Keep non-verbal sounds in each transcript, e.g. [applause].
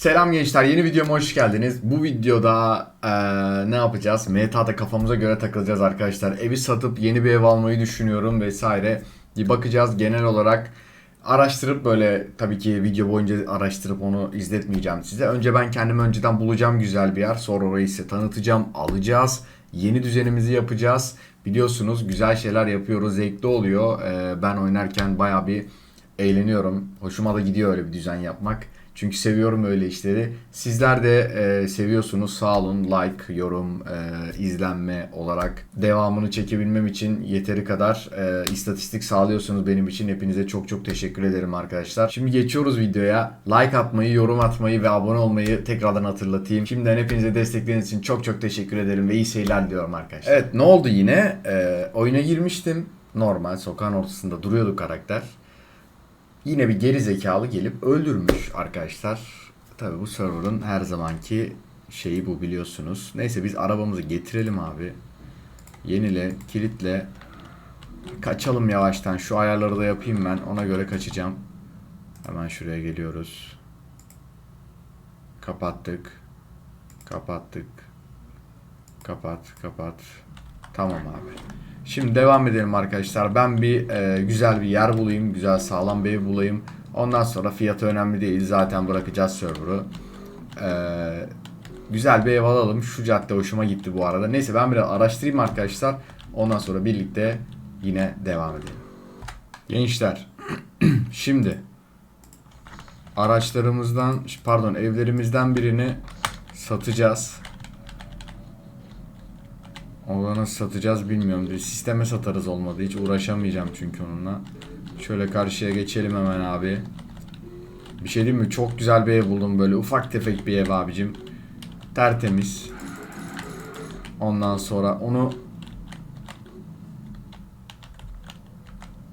Selam gençler, yeni videoma hoş geldiniz. Bu videoda eee, ne yapacağız? Meta'da kafamıza göre takılacağız arkadaşlar. Evi satıp yeni bir ev almayı düşünüyorum vesaire. Bir bakacağız genel olarak. Araştırıp böyle tabii ki video boyunca araştırıp onu izletmeyeceğim size. Önce ben kendim önceden bulacağım güzel bir yer. Sonra orayı size tanıtacağım, alacağız. Yeni düzenimizi yapacağız. Biliyorsunuz güzel şeyler yapıyoruz, zevkli oluyor. Eee, ben oynarken baya bir eğleniyorum. Hoşuma da gidiyor öyle bir düzen yapmak. Çünkü seviyorum öyle işleri. Sizler de e, seviyorsunuz. Sağ olun. Like, yorum, e, izlenme olarak devamını çekebilmem için yeteri kadar e, istatistik sağlıyorsunuz benim için. Hepinize çok çok teşekkür ederim arkadaşlar. Şimdi geçiyoruz videoya. Like atmayı, yorum atmayı ve abone olmayı tekrardan hatırlatayım. Şimdiden hepinize destekleriniz için çok çok teşekkür ederim ve iyi seyirler diliyorum arkadaşlar. Evet ne oldu yine? E, oyuna girmiştim. Normal sokağın ortasında duruyordu karakter. Yine bir geri zekalı gelip öldürmüş arkadaşlar. Tabi bu server'ın her zamanki şeyi bu biliyorsunuz. Neyse biz arabamızı getirelim abi. Yenile, kilitle. Kaçalım yavaştan. Şu ayarları da yapayım ben. Ona göre kaçacağım. Hemen şuraya geliyoruz. Kapattık. Kapattık. Kapat, kapat. Tamam abi. Şimdi devam edelim arkadaşlar. Ben bir e, güzel bir yer bulayım. Güzel sağlam bir ev bulayım. Ondan sonra fiyatı önemli değil. Zaten bırakacağız server'ı. E, güzel bir ev alalım. Şu cadde hoşuma gitti bu arada. Neyse ben biraz araştırayım arkadaşlar. Ondan sonra birlikte yine devam edelim. Gençler. [clears throat] Şimdi araçlarımızdan pardon evlerimizden birini satacağız. Onu nasıl satacağız bilmiyorum. Bir sisteme satarız olmadı. Hiç uğraşamayacağım çünkü onunla. Şöyle karşıya geçelim hemen abi. Bir şey diyeyim mi? Çok güzel bir ev buldum böyle. Ufak tefek bir ev abicim. Tertemiz. Ondan sonra onu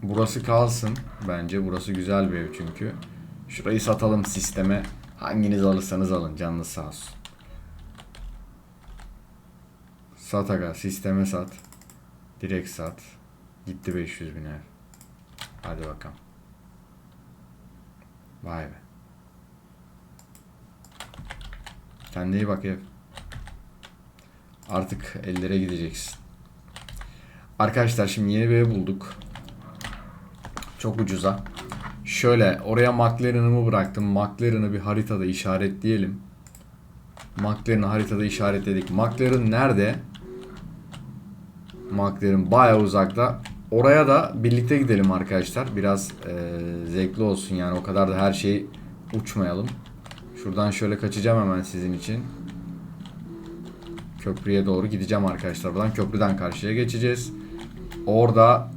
Burası kalsın bence. Burası güzel bir ev çünkü. Şurayı satalım sisteme. Hanginiz alırsanız alın. Canınız sağ olsun. Sat aga sisteme sat. Direkt sat. Gitti 500 bin ev. Hadi bakalım. Vay be. Kendine iyi bak ev. Artık ellere gideceksin. Arkadaşlar şimdi yeni bir ev bulduk. Çok ucuza. Şöyle oraya McLaren'ımı bıraktım. McLaren'ı bir haritada işaretleyelim. McLaren'ı haritada işaretledik. McLaren nerede? McLaren bayağı uzakta. Oraya da birlikte gidelim arkadaşlar. Biraz e, zevkli olsun yani o kadar da her şey uçmayalım. Şuradan şöyle kaçacağım hemen sizin için. Köprüye doğru gideceğim arkadaşlar. Buradan köprüden karşıya geçeceğiz. Orada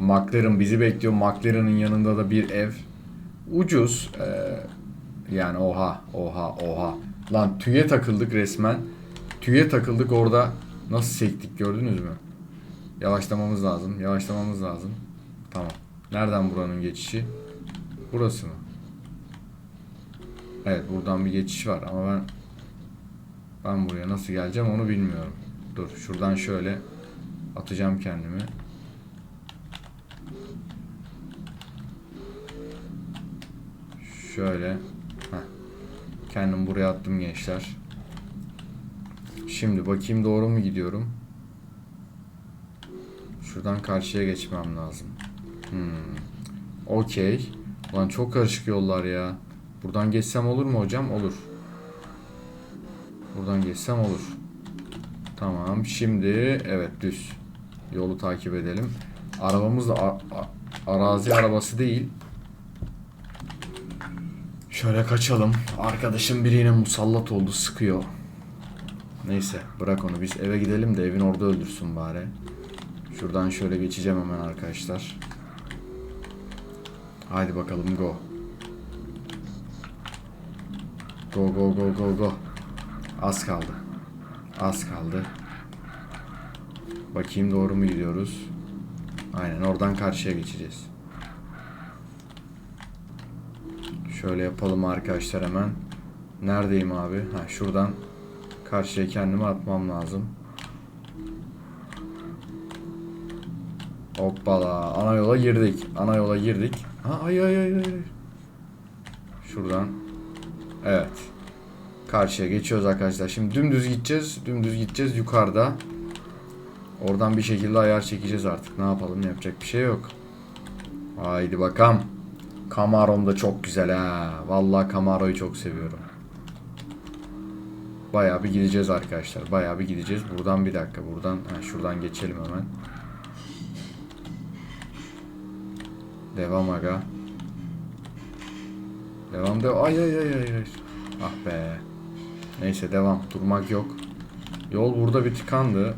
McLaren bizi bekliyor. McLaren'ın yanında da bir ev. Ucuz. E, yani oha oha oha. Lan tüye takıldık resmen. Tüye takıldık orada. Nasıl sektik gördünüz mü? Yavaşlamamız lazım. Yavaşlamamız lazım. Tamam. Nereden buranın geçişi? Burası mı? Evet buradan bir geçiş var ama ben ben buraya nasıl geleceğim onu bilmiyorum. Dur şuradan şöyle atacağım kendimi. Şöyle. Heh. Kendim buraya attım gençler. Şimdi bakayım doğru mu gidiyorum? Şuradan karşıya geçmem lazım. Hmm. Okey. Ulan çok karışık yollar ya. Buradan geçsem olur mu hocam? Olur. Buradan geçsem olur. Tamam. Şimdi evet düz. Yolu takip edelim. Arabamız da arazi arabası değil. Şöyle kaçalım. Arkadaşım biri yine musallat oldu. Sıkıyor. Neyse bırak onu biz eve gidelim de evin orada öldürsün bari. Şuradan şöyle geçeceğim hemen arkadaşlar. Haydi bakalım go. Go go go go go. Az kaldı. Az kaldı. Bakayım doğru mu gidiyoruz? Aynen oradan karşıya geçeceğiz. Şöyle yapalım arkadaşlar hemen. Neredeyim abi? Ha şuradan Karşıya kendimi atmam lazım. Hoppala. Ana yola girdik. Ana yola girdik. Ha ay ay ay ay. Şuradan. Evet. Karşıya geçiyoruz arkadaşlar. Şimdi dümdüz gideceğiz. Dümdüz gideceğiz yukarıda. Oradan bir şekilde ayar çekeceğiz artık. Ne yapalım yapacak bir şey yok. Haydi bakalım. Camaro'm da çok güzel ha. Vallahi Camaro'yu çok seviyorum. Bayağı bir gideceğiz arkadaşlar. Bayağı bir gideceğiz. Buradan bir dakika. Buradan ha, şuradan geçelim hemen. Devam aga. Devam de. Ay ay ay ay ay. Ah be. Neyse devam. Durmak yok. Yol burada bir tıkandı.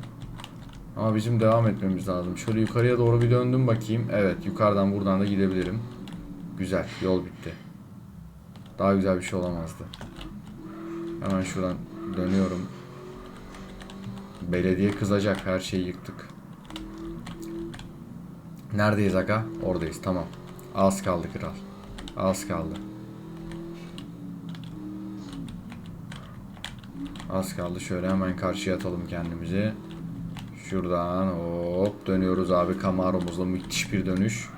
Ama bizim devam etmemiz lazım. Şöyle yukarıya doğru bir döndüm bakayım. Evet yukarıdan buradan da gidebilirim. Güzel. Yol bitti. Daha güzel bir şey olamazdı. Hemen şuradan dönüyorum. Belediye kızacak. Her şeyi yıktık. Neredeyiz aga? Oradayız. Tamam. Az kaldı kral. Az kaldı. Az kaldı. Şöyle hemen karşıya atalım kendimizi. Şuradan hop dönüyoruz abi. Camaro'muzla müthiş bir dönüş.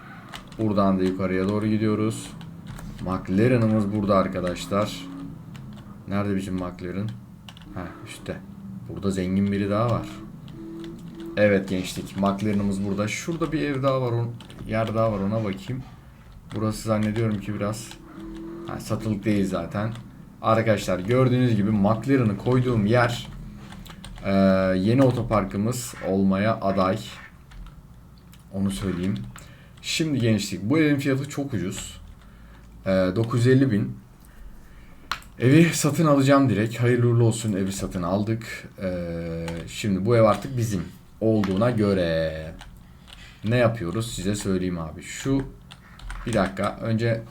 Buradan da yukarıya doğru gidiyoruz. McLaren'ımız burada arkadaşlar. Nerede bizim McLaren? Ha işte. Burada zengin biri daha var. Evet gençlik. McLaren'ımız burada. Şurada bir ev daha var. On, yer daha var ona bakayım. Burası zannediyorum ki biraz ha, satılık değil zaten. Arkadaşlar gördüğünüz gibi McLaren'ı koyduğum yer ee, yeni otoparkımız olmaya aday. Onu söyleyeyim. Şimdi gençlik bu evin fiyatı çok ucuz. Ee, 950 bin. Evi satın alacağım direkt. Hayırlı uğurlu olsun evi satın aldık. Ee, şimdi bu ev artık bizim olduğuna göre ne yapıyoruz size söyleyeyim abi. Şu bir dakika önce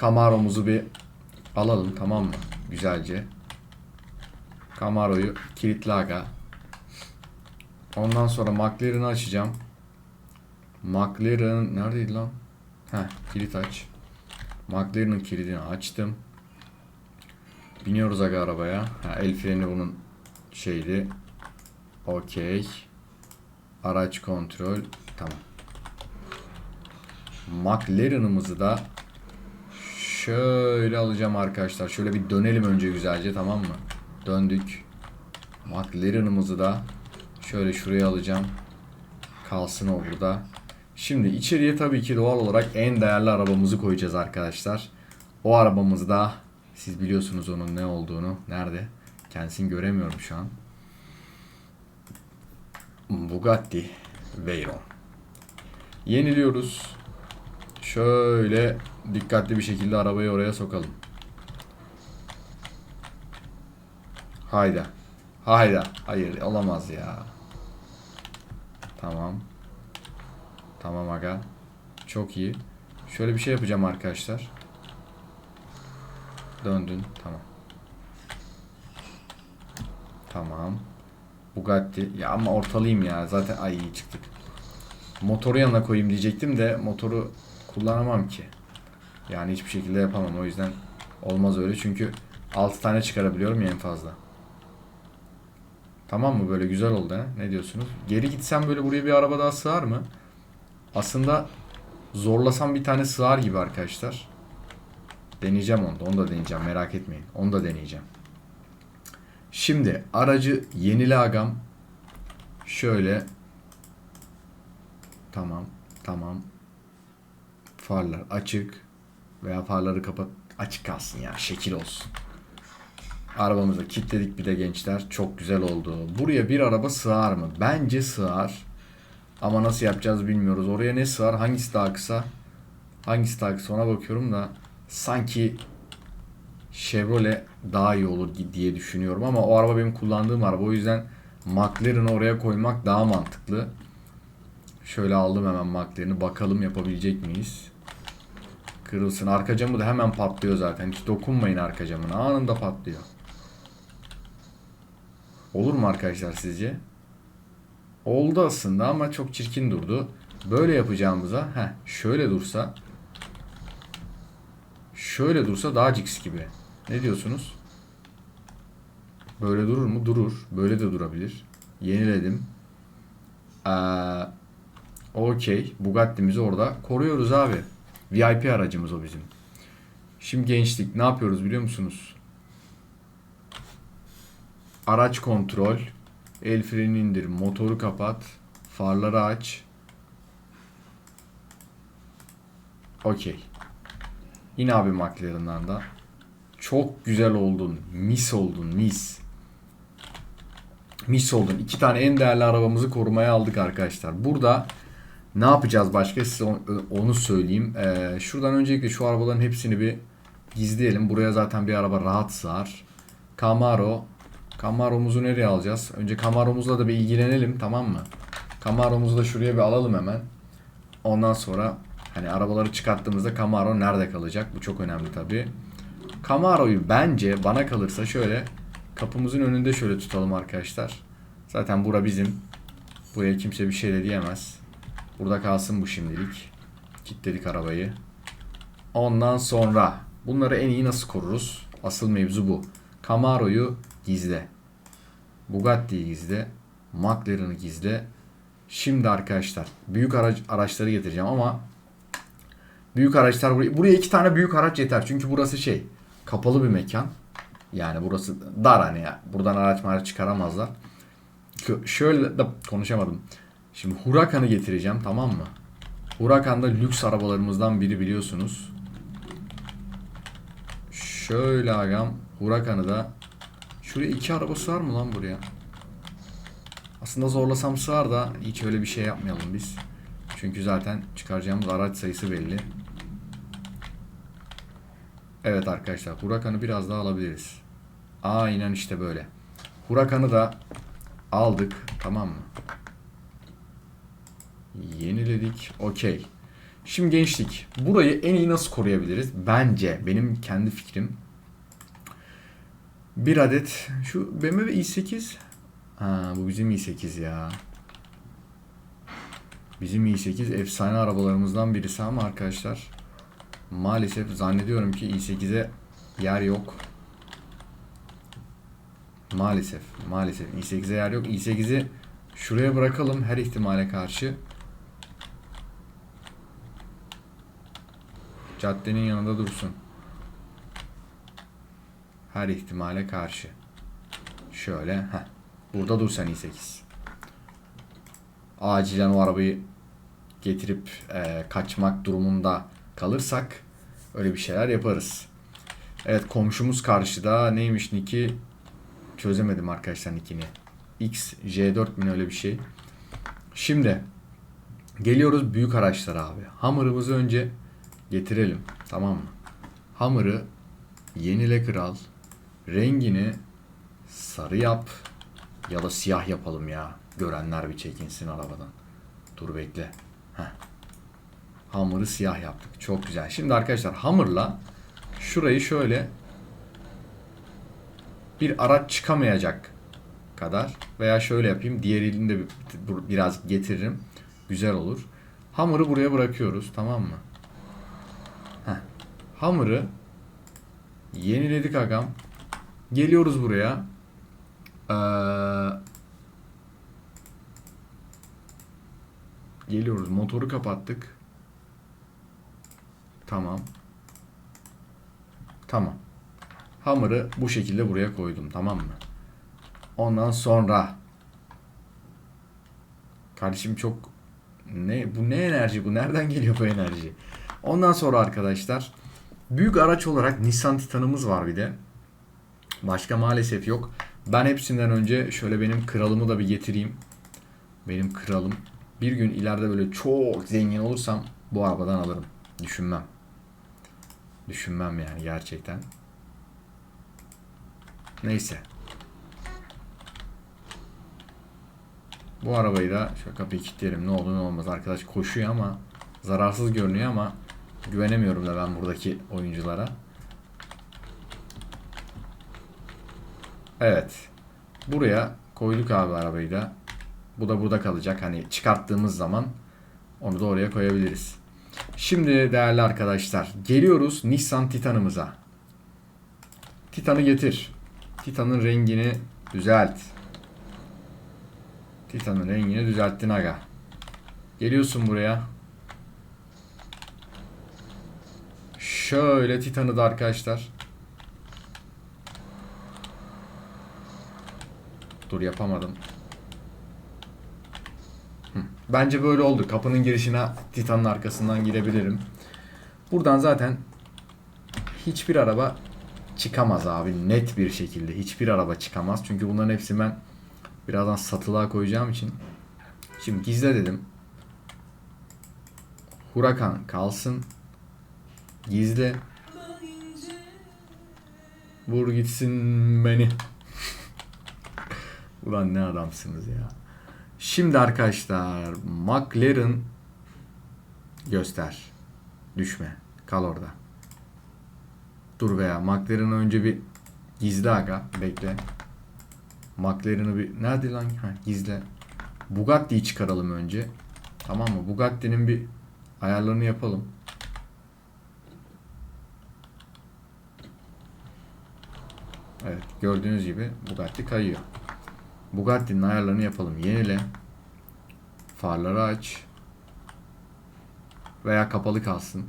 Camaro'muzu bir alalım tamam mı? Güzelce. Camaro'yu kilitli aga. Ondan sonra McLaren'ı açacağım. McLaren neredeydi lan? Heh kilit aç. McLaren'ın kilidini açtım. Biniyoruz aga arabaya. Ha, el freni bunun şeydi. Okey. Araç kontrol. Tamam. McLaren'ımızı da şöyle alacağım arkadaşlar. Şöyle bir dönelim önce güzelce tamam mı? Döndük. McLaren'ımızı da şöyle şuraya alacağım. Kalsın o burada. Şimdi içeriye tabii ki doğal olarak en değerli arabamızı koyacağız arkadaşlar. O arabamız da siz biliyorsunuz onun ne olduğunu. Nerede? Kendisini göremiyorum şu an. Bugatti Veyron. Yeniliyoruz. Şöyle dikkatli bir şekilde arabayı oraya sokalım. Hayda. Hayda. Hayır olamaz ya. Tamam. Tamam aga. Çok iyi. Şöyle bir şey yapacağım arkadaşlar. Döndün. Tamam. Tamam. Bugatti. Ya ama ortalayayım ya. Zaten ay iyi çıktık. Motoru yanına koyayım diyecektim de motoru kullanamam ki. Yani hiçbir şekilde yapamam. O yüzden olmaz öyle. Çünkü 6 tane çıkarabiliyorum ya en fazla. Tamam mı? Böyle güzel oldu he? Ne diyorsunuz? Geri gitsem böyle buraya bir araba daha sığar mı? Aslında zorlasam bir tane sığar gibi arkadaşlar. Deneyeceğim onu da. Onu da deneyeceğim. Merak etmeyin. Onu da deneyeceğim. Şimdi aracı yenile agam. Şöyle. Tamam. Tamam. Farlar açık. Veya farları kapat. Açık kalsın ya. Şekil olsun. Arabamızı kilitledik bir de gençler. Çok güzel oldu. Buraya bir araba sığar mı? Bence sığar. Ama nasıl yapacağız bilmiyoruz. Oraya ne sığar? Hangisi daha kısa? Hangisi daha kısa ona bakıyorum da sanki Chevrolet daha iyi olur diye düşünüyorum ama o araba benim kullandığım araba. O yüzden McLaren'ı oraya koymak daha mantıklı. Şöyle aldım hemen McLaren'ı. Bakalım yapabilecek miyiz? Kırılsın. Arka camı da hemen patlıyor zaten. Hiç dokunmayın arka camına. Anında patlıyor. Olur mu arkadaşlar sizce? Oldu aslında ama çok çirkin durdu. Böyle yapacağımıza heh, şöyle dursa şöyle dursa daha cix gibi. Ne diyorsunuz? Böyle durur mu? Durur. Böyle de durabilir. Yeniledim. Ee, Okey. Bugatti'mizi orada koruyoruz abi. VIP aracımız o bizim. Şimdi gençlik ne yapıyoruz biliyor musunuz? Araç kontrol. El freni indir. Motoru kapat. Farları aç. Okey. Yine abi McLaren'dan da. Çok güzel oldun. Mis oldun. Mis. Mis oldun. İki tane en değerli arabamızı korumaya aldık arkadaşlar. Burada ne yapacağız başka size on- onu söyleyeyim. Ee, şuradan öncelikle şu arabaların hepsini bir gizleyelim. Buraya zaten bir araba rahat sığar. Camaro. Camaro'muzu nereye alacağız? Önce Camaro'muzla da bir ilgilenelim tamam mı? Camaro'muzu da şuraya bir alalım hemen. Ondan sonra hani arabaları çıkarttığımızda Camaro nerede kalacak? Bu çok önemli tabii. Camaro'yu bence bana kalırsa şöyle kapımızın önünde şöyle tutalım arkadaşlar. Zaten bura bizim. Buraya kimse bir şey de diyemez. Burada kalsın bu şimdilik. Kilitledik arabayı. Ondan sonra bunları en iyi nasıl koruruz? Asıl mevzu bu. Camaro'yu gizle. Bugatti'yi gizle. McLaren'ı gizle. Şimdi arkadaşlar büyük araç, araçları getireceğim ama büyük araçlar buraya, buraya iki tane büyük araç yeter. Çünkü burası şey kapalı bir mekan. Yani burası dar hani ya. Buradan araç maraç çıkaramazlar. Şöyle de konuşamadım. Şimdi Huracan'ı getireceğim tamam mı? Huracan da lüks arabalarımızdan biri biliyorsunuz. Şöyle agam Huracan'ı da Şuraya iki araba sığar mı lan buraya? Aslında zorlasam sığar da hiç öyle bir şey yapmayalım biz. Çünkü zaten çıkaracağımız araç sayısı belli. Evet arkadaşlar Huracan'ı biraz daha alabiliriz. Aynen işte böyle. Huracan'ı da aldık tamam mı? Yeniledik. Okey. Şimdi gençlik. Burayı en iyi nasıl koruyabiliriz? Bence benim kendi fikrim. Bir adet şu BMW i8. Ha bu bizim i8 ya. Bizim i8 efsane arabalarımızdan birisi ama arkadaşlar maalesef zannediyorum ki i8'e yer yok. Maalesef, maalesef i8'e yer yok. i8'i şuraya bırakalım her ihtimale karşı. Caddenin yanında dursun. Her ihtimale karşı. Şöyle. Heh. Burada dur sen i8. Acilen o arabayı getirip e, kaçmak durumunda kalırsak öyle bir şeyler yaparız. Evet komşumuz karşıda. Neymiş Niki? Çözemedim arkadaşlar Nick'ini. X, J4 mi öyle bir şey. Şimdi geliyoruz büyük araçlara abi. Hammer'ımızı önce getirelim. Tamam mı? Hammer'ı yenile kral. Rengini sarı yap ya da siyah yapalım ya. Görenler bir çekinsin arabadan. Dur bekle. Heh. Hammer'ı siyah yaptık. Çok güzel. Şimdi arkadaşlar Hammer'la şurayı şöyle bir araç çıkamayacak kadar veya şöyle yapayım. Diğer elini de bir- bir- biraz getiririm. Güzel olur. Hammer'ı buraya bırakıyoruz. Tamam mı? Heh. Hammer'ı yeniledik agam. Geliyoruz buraya. Ee, geliyoruz. Motoru kapattık. Tamam. Tamam. Hammer'ı bu şekilde buraya koydum. Tamam mı? Ondan sonra Kardeşim çok ne bu ne enerji bu? Nereden geliyor bu enerji? Ondan sonra arkadaşlar büyük araç olarak Nissan Titan'ımız var bir de. Başka maalesef yok. Ben hepsinden önce şöyle benim kralımı da bir getireyim. Benim kralım. Bir gün ileride böyle çok zengin olursam bu arabadan alırım. Düşünmem. Düşünmem yani gerçekten. Neyse. Bu arabayı da şöyle kapıyı kilitleyelim. Ne olur ne olmaz. Arkadaş koşuyor ama zararsız görünüyor ama güvenemiyorum da ben buradaki oyunculara. Evet. Buraya koyduk abi arabayı da. Bu da burada kalacak. Hani çıkarttığımız zaman onu da oraya koyabiliriz. Şimdi değerli arkadaşlar geliyoruz Nissan Titan'ımıza. Titan'ı getir. Titan'ın rengini düzelt. Titan'ın rengini düzelttin aga. Geliyorsun buraya. Şöyle Titan'ı da arkadaşlar. Dur yapamadım. Bence böyle oldu. Kapının girişine Titan'ın arkasından girebilirim. Buradan zaten hiçbir araba çıkamaz abi. Net bir şekilde. Hiçbir araba çıkamaz. Çünkü bunların hepsini ben birazdan satılığa koyacağım için. Şimdi gizle dedim. Hurakan kalsın. Gizle. Vur gitsin beni. [laughs] Ulan ne adamsınız ya. Şimdi arkadaşlar McLaren göster. Düşme. Kal orada. Dur veya McLaren'ı önce bir gizle aga. Bekle. McLaren'ı bir... Nerede lan? Ha, gizle. Bugatti'yi çıkaralım önce. Tamam mı? Bugatti'nin bir ayarlarını yapalım. Evet gördüğünüz gibi Bugatti kayıyor. Bugatti'nin ayarlarını yapalım. Yenile. Farları aç. Veya kapalı kalsın.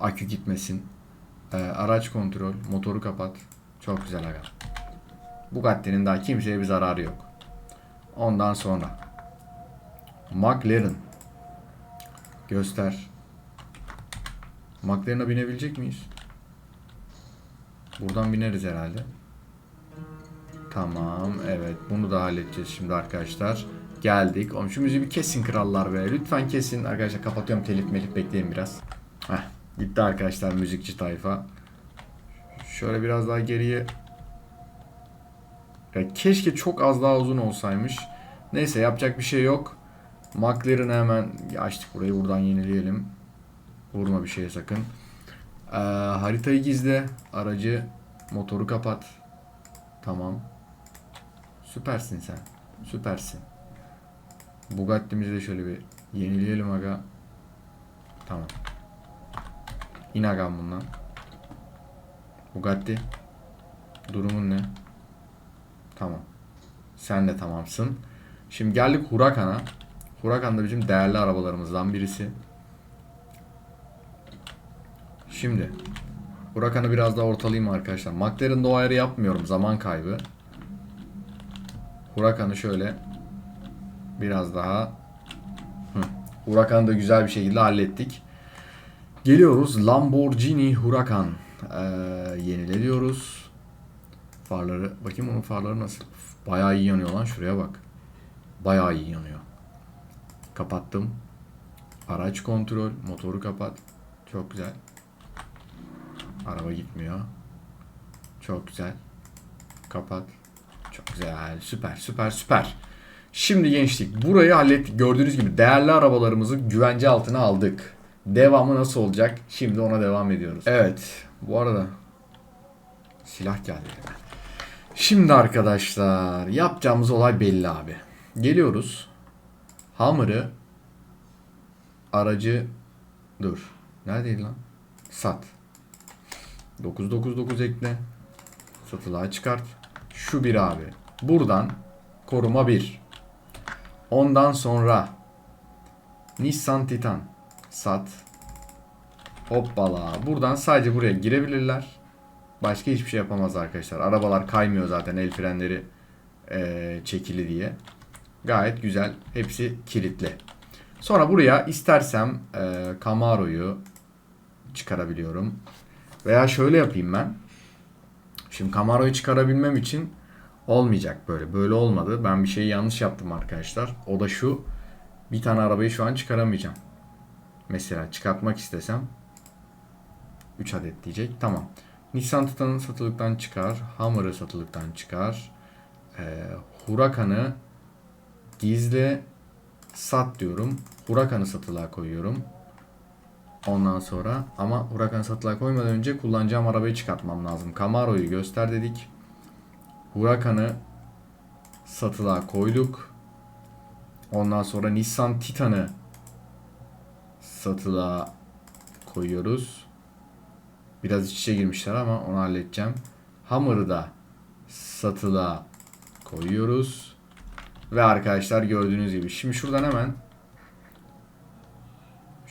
Akü gitmesin. Ee, araç kontrol. Motoru kapat. Çok güzel aga. Bugatti'nin daha kimseye bir zararı yok. Ondan sonra McLaren göster. McLaren'a binebilecek miyiz? Buradan bineriz herhalde. Tamam evet bunu da halledeceğiz şimdi arkadaşlar. Geldik. Oğlum şu müziği bir kesin krallar be. Lütfen kesin. Arkadaşlar kapatıyorum telif melif bekleyin biraz. Heh, gitti arkadaşlar müzikçi tayfa. Şöyle biraz daha geriye. Ya keşke çok az daha uzun olsaymış. Neyse yapacak bir şey yok. McLaren'ı hemen açtık burayı. Buradan yenileyelim. Vurma bir şeye sakın. Ee, haritayı gizle. Aracı motoru kapat. Tamam. Süpersin sen. Süpersin. Bugatti'mizi de şöyle bir yenileyelim aga. Tamam. İn agam bundan. Bugatti. Durumun ne? Tamam. Sen de tamamsın. Şimdi geldik Huracan'a. Huracan da bizim değerli arabalarımızdan birisi. Şimdi Huracan'ı biraz daha ortalayayım arkadaşlar. McLaren'da o ayarı yapmıyorum. Zaman kaybı. Huracan'ı şöyle biraz daha Hı. Da güzel bir şekilde hallettik. Geliyoruz Lamborghini Huracan. Ee, yenile. Farları bakayım onun farları nasıl? Bayağı iyi yanıyor lan şuraya bak. Bayağı iyi yanıyor. Kapattım. Araç kontrol, motoru kapat. Çok güzel. Araba gitmiyor. Çok güzel. Kapat. Çok güzel. Süper, süper, süper. Şimdi gençlik burayı hallettik. Gördüğünüz gibi değerli arabalarımızı güvence altına aldık. Devamı nasıl olacak? Şimdi ona devam ediyoruz. Evet. Bu arada silah geldi. Şimdi arkadaşlar yapacağımız olay belli abi. Geliyoruz. Hammer'ı aracı dur. Neredeydi lan? Sat. 999 ekle. Satılığa çıkart. Şu bir abi. Buradan koruma 1. Ondan sonra Nissan Titan sat. Hoppala. Buradan sadece buraya girebilirler. Başka hiçbir şey yapamaz arkadaşlar. Arabalar kaymıyor zaten el frenleri eee, çekili diye. Gayet güzel. Hepsi kilitli. Sonra buraya istersem eee Camaro'yu çıkarabiliyorum. Veya şöyle yapayım ben. Şimdi Camaro'yu çıkarabilmem için olmayacak böyle. Böyle olmadı. Ben bir şeyi yanlış yaptım arkadaşlar. O da şu. Bir tane arabayı şu an çıkaramayacağım. Mesela çıkartmak istesem 3 adet diyecek. Tamam. Nissan Titan'ı satılıktan çıkar. Hummer'ı satılıktan çıkar. Ee, Huracan'ı gizle sat diyorum. Huracan'ı satılığa koyuyorum. Ondan sonra ama Huracan'ı satılığa koymadan önce kullanacağım arabayı çıkartmam lazım. Camaro'yu göster dedik. Huracan'ı satılığa koyduk. Ondan sonra Nissan Titan'ı satılığa koyuyoruz. Biraz iç içe girmişler ama onu halledeceğim. Hammer'ı da satılığa koyuyoruz. Ve arkadaşlar gördüğünüz gibi. Şimdi şuradan hemen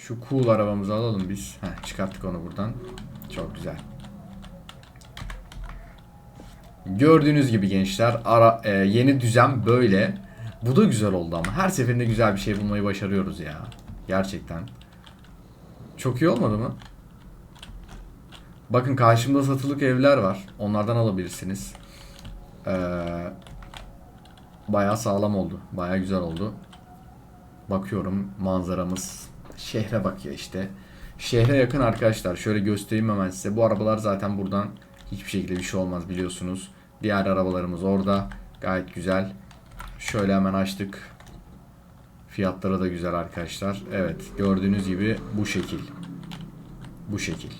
şu cool arabamızı alalım biz. Heh, çıkarttık onu buradan. Çok güzel. Gördüğünüz gibi gençler ara, e, yeni düzen böyle. Bu da güzel oldu ama her seferinde güzel bir şey bulmayı başarıyoruz ya. Gerçekten. Çok iyi olmadı mı? Bakın karşımda satılık evler var. Onlardan alabilirsiniz. Ee, bayağı sağlam oldu. Bayağı güzel oldu. Bakıyorum manzaramız şehre bakıyor işte. Şehre yakın arkadaşlar. Şöyle göstereyim hemen size. Bu arabalar zaten buradan hiçbir şekilde bir şey olmaz biliyorsunuz. Diğer arabalarımız orada. Gayet güzel. Şöyle hemen açtık. Fiyatları da güzel arkadaşlar. Evet gördüğünüz gibi bu şekil. Bu şekil.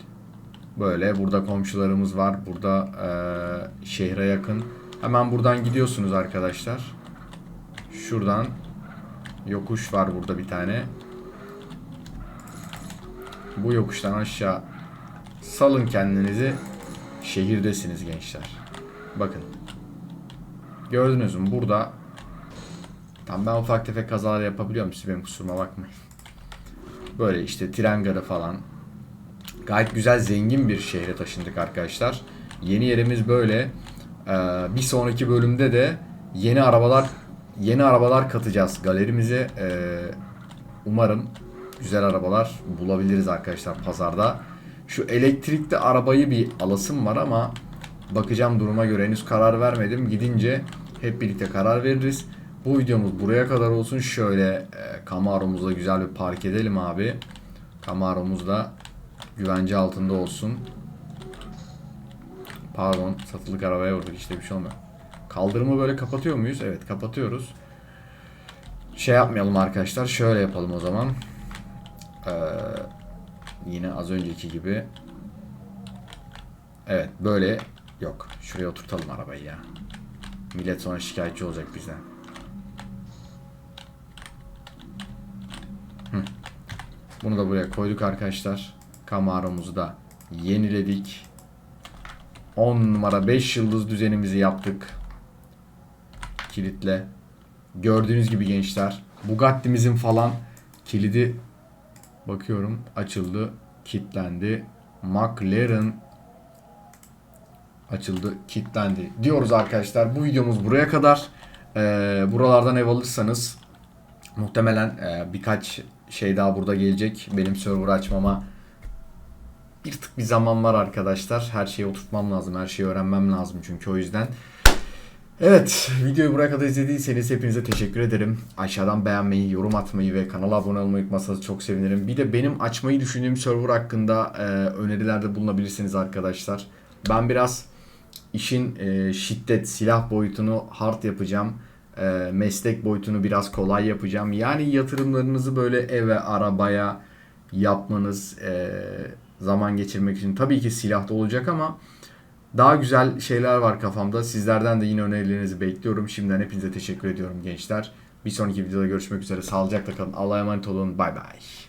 Böyle burada komşularımız var. Burada eee, şehre yakın. Hemen buradan gidiyorsunuz arkadaşlar. Şuradan yokuş var burada bir tane. Bu yokuştan aşağı salın kendinizi. Şehirdesiniz gençler. Bakın. Gördünüz mü? Burada Tam ben ufak tefek kazalar yapabiliyorum siz benim kusuruma bakmayın. Böyle işte tren garı falan. Gayet güzel zengin bir şehre taşındık arkadaşlar. Yeni yerimiz böyle. Ee, bir sonraki bölümde de yeni arabalar yeni arabalar katacağız galerimize. Ee, umarım güzel arabalar bulabiliriz arkadaşlar pazarda. Şu elektrikli arabayı bir alasım var ama bakacağım duruma göre henüz karar vermedim. Gidince hep birlikte karar veririz. Bu videomuz buraya kadar olsun. Şöyle e, Camaro'muzda güzel bir park edelim abi. Camaro'muz da güvence altında olsun. Pardon satılık arabaya vurduk işte bir şey olmuyor. Kaldırımı böyle kapatıyor muyuz? Evet kapatıyoruz. Şey yapmayalım arkadaşlar. Şöyle yapalım o zaman. Ee, yine az önceki gibi. Evet böyle yok. Şuraya oturtalım arabayı ya. Millet sonra şikayetçi olacak bizden. Hı. Bunu da buraya koyduk arkadaşlar. Camaro'muzu da yeniledik. 10 numara 5 yıldız düzenimizi yaptık. Kilitle. Gördüğünüz gibi gençler. Bugatti'mizin falan kilidi bakıyorum açıldı, kilitlendi. McLaren açıldı, kilitlendi diyoruz arkadaşlar. Bu videomuz buraya kadar. Ee, buralardan ev alırsanız muhtemelen e, birkaç şey daha burada gelecek. Benim server açmama bir tık bir zaman var arkadaşlar. Her şeyi oturtmam lazım. Her şeyi öğrenmem lazım çünkü o yüzden. Evet, videoyu buraya kadar izlediyseniz hepinize teşekkür ederim. Aşağıdan beğenmeyi, yorum atmayı ve kanala abone olmayı unutmazsanız çok sevinirim. Bir de benim açmayı düşündüğüm server hakkında e, önerilerde bulunabilirsiniz arkadaşlar. Ben biraz işin e, şiddet, silah boyutunu hard yapacağım. E, meslek boyutunu biraz kolay yapacağım. Yani yatırımlarınızı böyle eve, arabaya yapmanız, e, zaman geçirmek için tabii ki silahta olacak ama daha güzel şeyler var kafamda. Sizlerden de yine önerilerinizi bekliyorum. Şimdiden hepinize teşekkür ediyorum gençler. Bir sonraki videoda görüşmek üzere. Sağlıcakla kalın. Allah'a emanet olun. Bay bay.